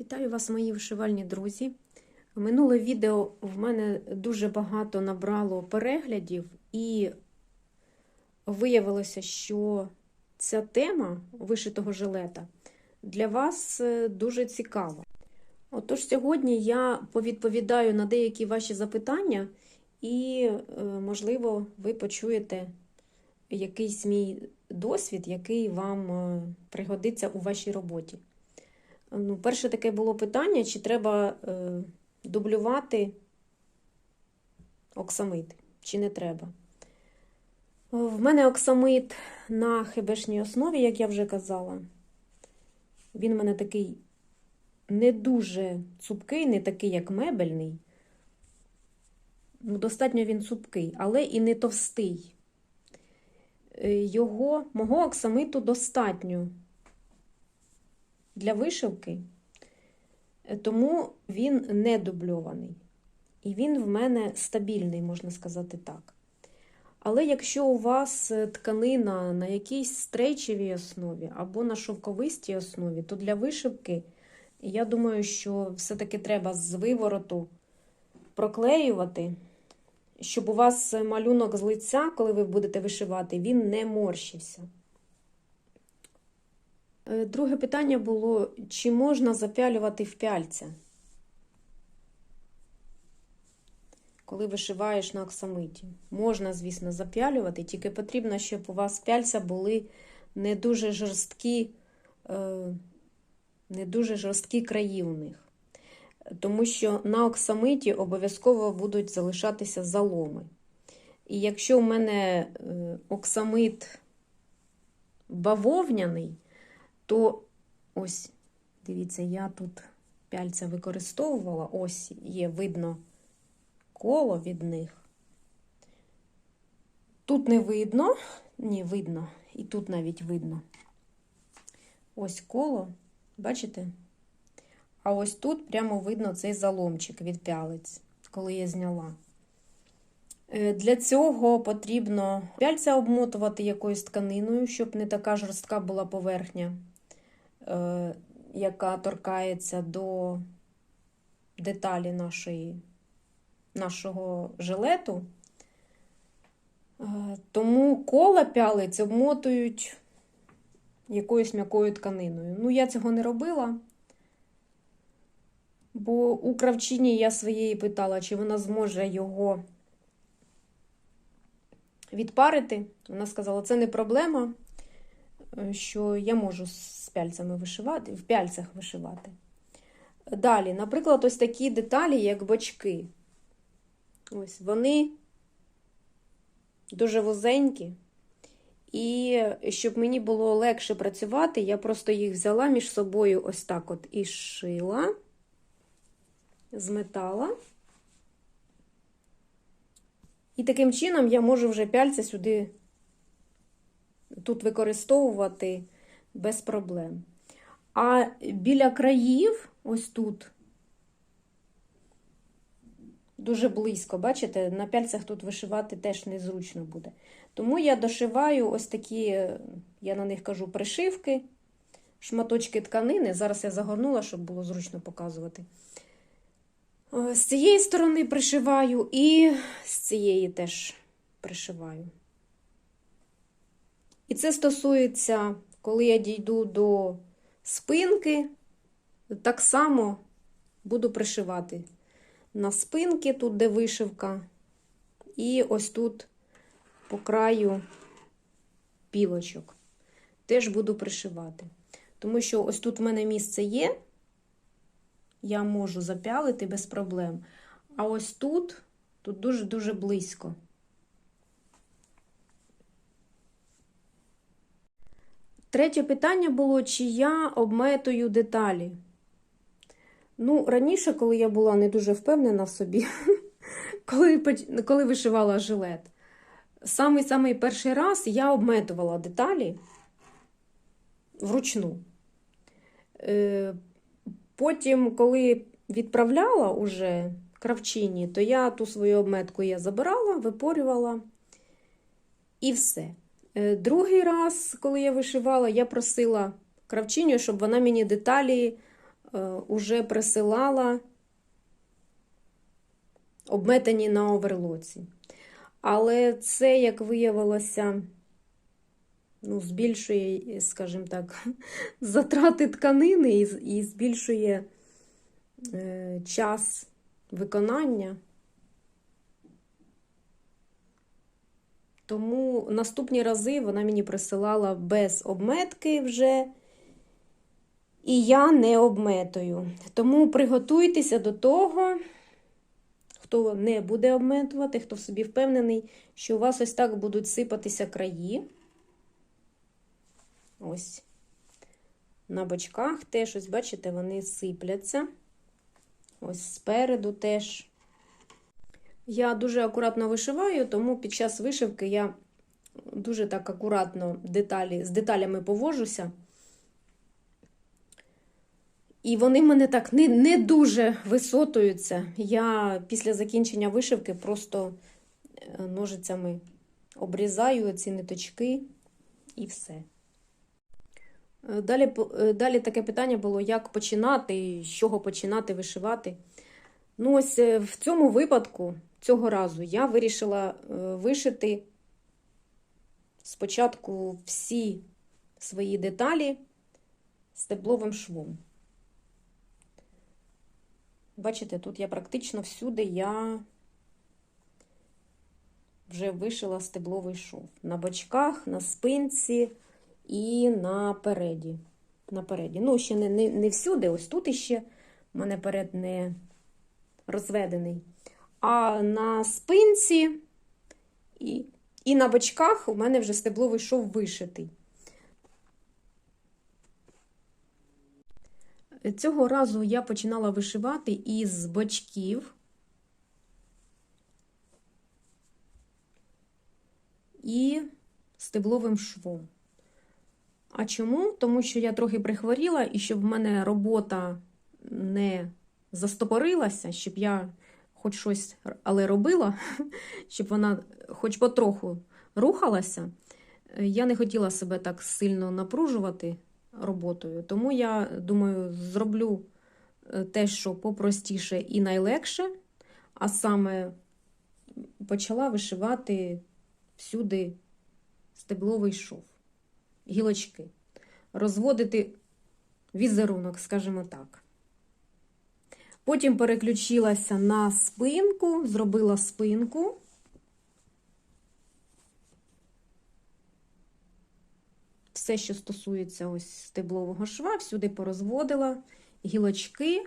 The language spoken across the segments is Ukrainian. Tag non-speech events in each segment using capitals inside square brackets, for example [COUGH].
Вітаю вас, мої вишивальні друзі. Минуле відео в мене дуже багато набрало переглядів, і виявилося, що ця тема вишитого жилета для вас е, дуже цікава. Отож, сьогодні я повідповідаю на деякі ваші запитання, і, е, можливо, ви почуєте якийсь мій досвід, який вам е, пригодиться у вашій роботі. Ну, перше таке було питання, чи треба е, дублювати оксамит, чи не треба. Е, В мене оксамит на хебешній основі, як я вже казала. Він в мене такий не дуже цупкий, не такий, як мебельний. Ну, Достатньо він цупкий, але і не товстий. Е, Його, мого оксамиту достатньо для вишивки, е, тому він не дубльований. І він в мене стабільний, можна сказати так. Але якщо у вас е, тканина на якійсь стрейчевій основі або на шовковистій основі, то для вишивки, я думаю, що все-таки треба з вивороту проклеювати, щоб у вас малюнок з лиця, коли ви будете вишивати, він не морщився. Е, Друге питання було, чи можна запялювати в пяльця, коли вишиваєш на оксамиті. Можна, звісно, запялювати, тільки потрібно, щоб у вас пяльця були не дуже жорсткі, е, не дуже жорсткі краї у них. Тому що на оксамиті обов'язково будуть залишатися заломи. І якщо у мене е, оксамит бавовняний, то ось, дивіться, я тут пяльця використовувала, ось є видно коло від них. Тут не видно, ні, видно, і тут навіть видно. Ось коло, бачите? А ось тут прямо видно цей заломчик від пялець, коли я зняла. Е, Для цього потрібно пяльця обмотувати якоюсь тканиною, щоб не така жорстка була поверхня, яка торкається до деталі нашої, нашого жилету. Е, Тому кола пялець обмотують якоюсь м'якою тканиною. Ну, я цього не робила. Бо у кравчині я своєї питала, чи вона зможе його відпарити. Вона сказала, це не проблема, е, що я можу з пяльцями вишивати, в пяльцях вишивати. Далі, наприклад, ось такі деталі, як бочки. Ось вони дуже вузенькі. І щоб мені було легше працювати, я просто їх взяла між собою ось так от і шила, зметала. І таким чином я можу вже пяльця сюди тут використовувати без проблем. А біля країв, ось тут, дуже близько, бачите, на пяльцях тут вишивати теж незручно буде. Тому я дошиваю ось такі, я на них кажу, пришивки, шматочки тканини. Зараз я загорнула, щоб було зручно показувати. З цієї сторони пришиваю і з цієї теж пришиваю. І це стосується, коли я дійду до спинки, так само буду пришивати на спинки, тут де вишивка, і ось тут по краю пілочок. Теж буду пришивати. Тому що ось тут в мене місце є я можу запялити без проблем. А ось тут, тут дуже-дуже близько. Третє питання було, чи я обметую деталі. Ну, раніше, коли я була не дуже впевнена в собі, [LAUGHS] коли, вишивала жилет, самий-самий перший раз я обметувала деталі вручну. Е, Потім, коли відправляла уже кравчині, то я ту свою обметку я забирала, випорювала і все. Е, Другий раз, коли я вишивала, я просила кравчиню, щоб вона мені деталі уже присилала обметані на оверлоці. Але це, як виявилося, ну, збільшує, скажімо так, [LAUGHS] затрати тканини і, збільшує е, час виконання. Тому наступні рази вона мені присилала без обметки вже, і я не обметую. Тому приготуйтеся до того, хто не буде обметувати, хто в собі впевнений, що у вас ось так будуть сипатися краї. Ось. На бочках теж, ось, бачите, вони сипляться. Ось спереду теж. Я дуже акуратно вишиваю, тому під час вишивки я дуже так акуратно деталі, з деталями повожуся. І вони мене так не, не дуже висотуються. Я після закінчення вишивки просто е, ножицями обрізаю ці ниточки і все. Е, Далі, е, далі таке питання було, як починати, з чого починати вишивати. Ну, ось в цьому випадку, цього разу, я вирішила е, вишити спочатку всі свої деталі стебловим швом. Бачите, тут я практично всюди я вже вишила стебловий шов. На бочках, на спинці і напереді. Напереді. Ну, ще не, не, не всюди, ось тут іще в мене перед не розведений. А на спинці і, і на бочках у мене вже стебловий шов вишитий. Цього разу я починала вишивати із бочків і стебловим швом. А чому? Тому що я трохи прихворіла, і щоб в мене робота не застопорилася, щоб я хоч щось але робила, [LAUGHS] щоб вона хоч потроху рухалася, я не хотіла себе так сильно напружувати роботою. Тому я думаю, зроблю е, те, що попростіше і найлегше, а саме почала вишивати всюди стебловий шов, гілочки, розводити візерунок, скажімо так. Потім переключилася на спинку, зробила спинку. Все, що стосується ось стеблового шва, всюди порозводила гілочки.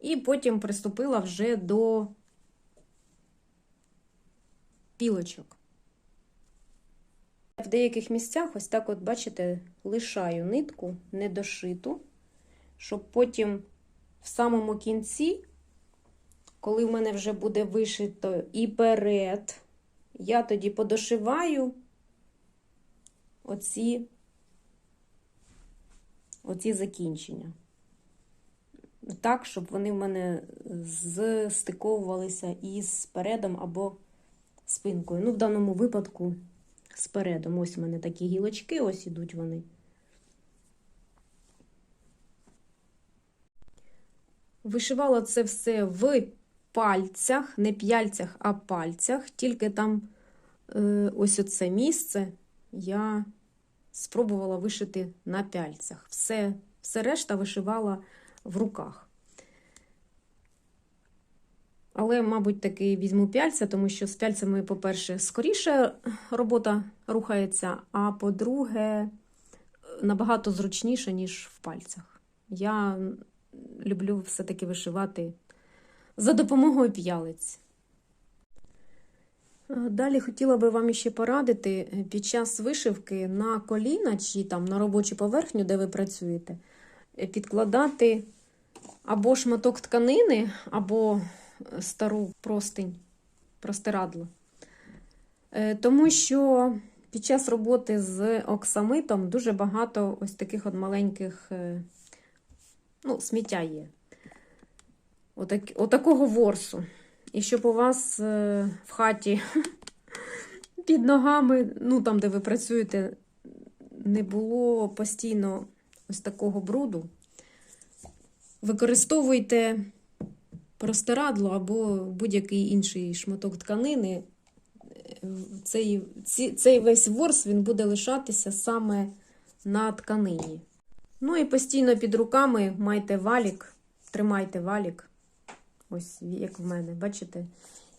І потім приступила вже до пілочок. В деяких місцях, ось так, от, бачите, лишаю нитку недошиту, щоб потім в самому кінці, коли в мене вже буде вишито і перед, я тоді подошиваю оці, оці закінчення. Так, щоб вони в мене зстиковувалися із передом або спинкою. Ну, в даному випадку спередом. Ось у мене такі гілочки, ось ідуть вони. Вишивала це все в пальцях, не п'яльцях, а пальцях. Тільки там е, ось оце місце я спробувала вишити на пяльцях. Все, все решта вишивала в руках. Але, мабуть, таки візьму пяльця, тому що з пяльцями, по-перше, скоріше робота рухається, а по-друге, набагато зручніше, ніж в пальцях. Я люблю все-таки вишивати за допомогою п'ялиць. Далі хотіла би вам ще порадити під час вишивки на коліна чи там на робочу поверхню, де ви працюєте, підкладати або шматок тканини, або стару простинь, простирадло. Е, Тому що під час роботи з оксамитом дуже багато ось таких от маленьких е, ну, сміття є. Отак, отакого ворсу. І щоб у вас е, в хаті [LAUGHS] під ногами, ну там, де ви працюєте, не було постійно ось такого бруду, використовуйте простирадло або будь-який інший шматок тканини. Е, Цей, цей весь ворс він буде лишатися саме на тканині. Ну і постійно під руками майте валік, тримайте валік. Ось як в мене, бачите?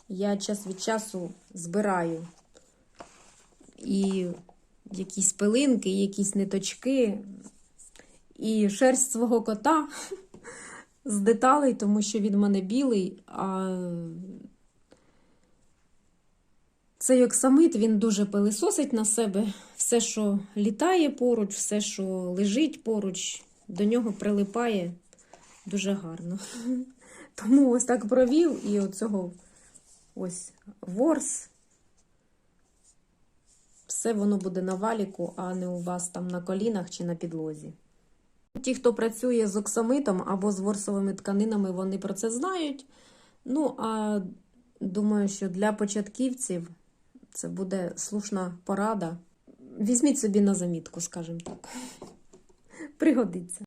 Я час від часу збираю і якісь пилинки, і якісь ниточки, і шерсть свого кота [LAUGHS] з деталей, тому що він в мене білий, а цей оксамит він дуже пилисосить на себе. Все, що літає поруч, все, що лежить поруч, до нього прилипає дуже гарно. [LAUGHS] Тому ось так провів і оцього ось ворс. Все воно буде на валіку, а не у вас там на колінах чи на підлозі. Ті, хто працює з оксамитом або з ворсовими тканинами, вони про це знають. Ну, а думаю, що для початківців це буде слушна порада. Візьміть собі на замітку, скажімо так. Пригодиться.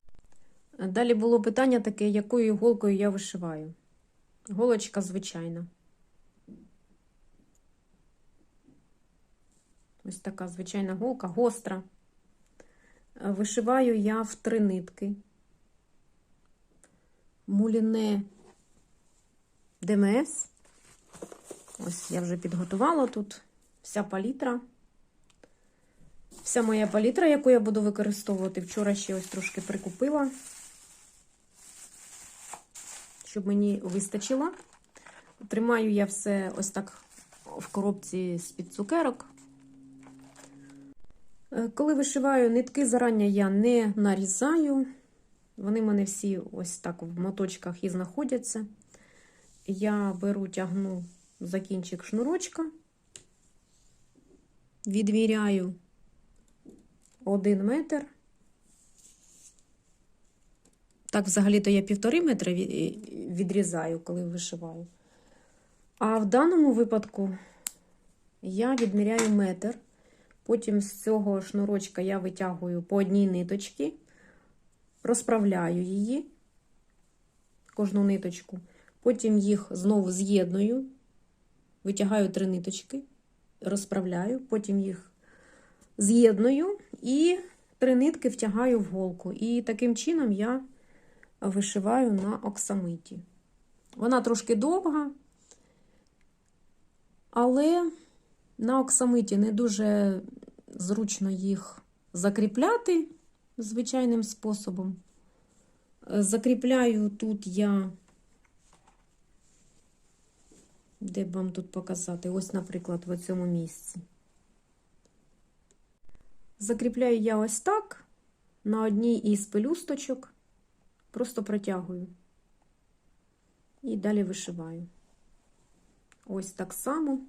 Далі було питання таке, якою іголкою я вишиваю. Голочка звичайна. Ось така звичайна голка, гостра. Вишиваю я в три нитки. Муліне ДМС. Ось я вже підготувала тут вся палітра. Вся моя палітра, яку я буду використовувати. Вчора ще ось трошки прикупила, щоб мені вистачило. Тримаю я все ось так в коробці з-під цукерок. Е, Коли вишиваю нитки, зарані я не нарізаю. Вони в мене всі ось так в моточках і знаходяться. Я беру, тягну за кінчик шнурочка, відміряю один метр. Так, взагалі-то я півтори метри відрізаю, коли вишиваю. А в даному випадку я відміряю метр. Потім з цього шнурочка я витягую по одній ниточці, розправляю її, кожну ниточку. Потім їх знову з'єдную, витягаю три ниточки, розправляю, потім їх з'єдную і три нитки втягаю в голку. І таким чином я вишиваю на оксамиті. Вона трошки довга, але на оксамиті не дуже зручно їх закріпляти звичайним способом. Закріпляю тут я, де б вам тут показати? Ось, наприклад, в цьому місці. Закріпляю я ось так на одній із пелюсточок, просто протягую і далі вишиваю. Ось так само.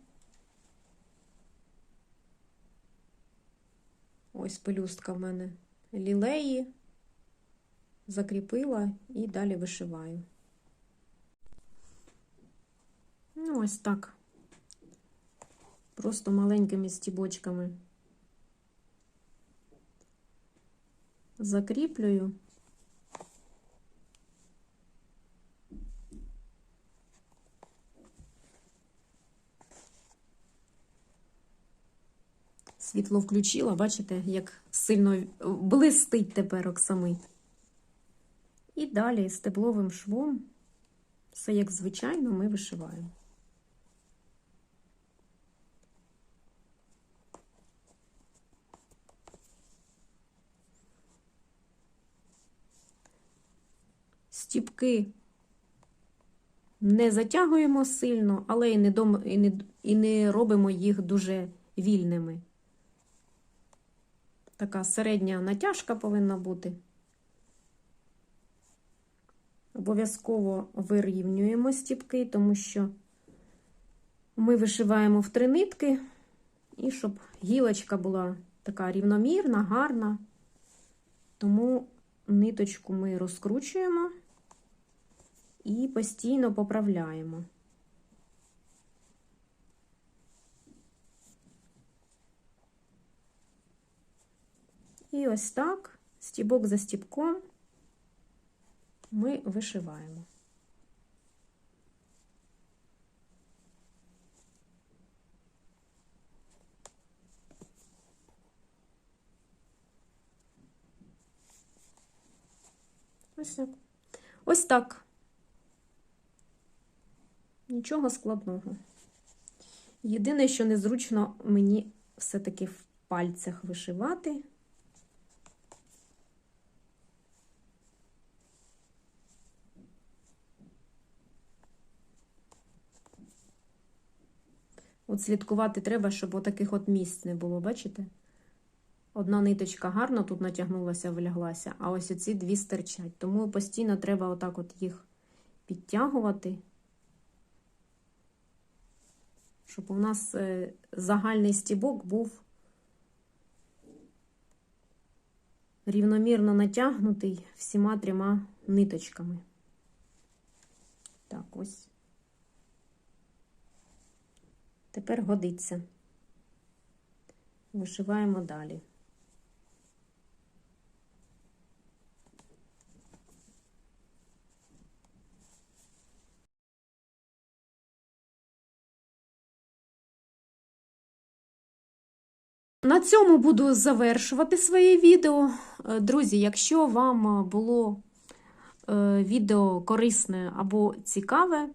Ось пелюстка в мене лілеї, закріпила і далі вишиваю. Ну, ось так. Просто маленькими стібочками закріплюю. Світло включила, бачите, як сильно блистить тепер оксамит. І далі стебловим швом, все як звичайно, ми вишиваємо. Стіпки не затягуємо сильно, але і не, дом, і не, і не робимо їх дуже вільними. Така середня натяжка повинна бути. Обов'язково вирівнюємо стіпки, тому що ми вишиваємо в три нитки, і щоб гілочка була така рівномірна, гарна. Тому ниточку ми розкручуємо і постійно поправляємо. І ось так стібок за стібком ми вишиваємо. Ось так. Ось так. Нічого складного. Єдине, що незручно мені все-таки в пальцях вишивати. От слідкувати треба, щоб отаких от місць не було, бачите? Одна ниточка гарно тут натягнулася, вляглася, а ось оці дві стирчать. Тому постійно треба отак от їх підтягувати, щоб у нас е, загальний стібок був рівномірно натягнутий всіма трьома ниточками. Так, ось. Тепер годиться. Вишиваємо далі. На цьому буду завершувати своє відео. Е, Друзі, якщо вам було е, відео корисне або цікаве,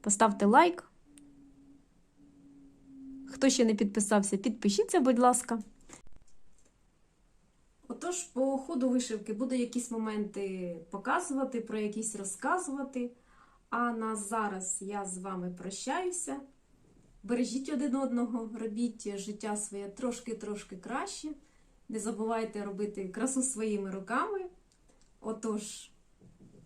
поставте лайк. Хто ще не підписався, підпишіться, будь ласка. Отож, по ходу вишивки буду якісь моменти показувати, про якісь розказувати. А на зараз я з вами прощаюся. Бережіть один одного, робіть життя своє трошки-трошки краще. Не забувайте робити красу своїми руками. Отож,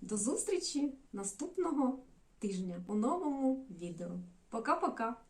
до зустрічі наступного тижня у новому відео. Пока-пока!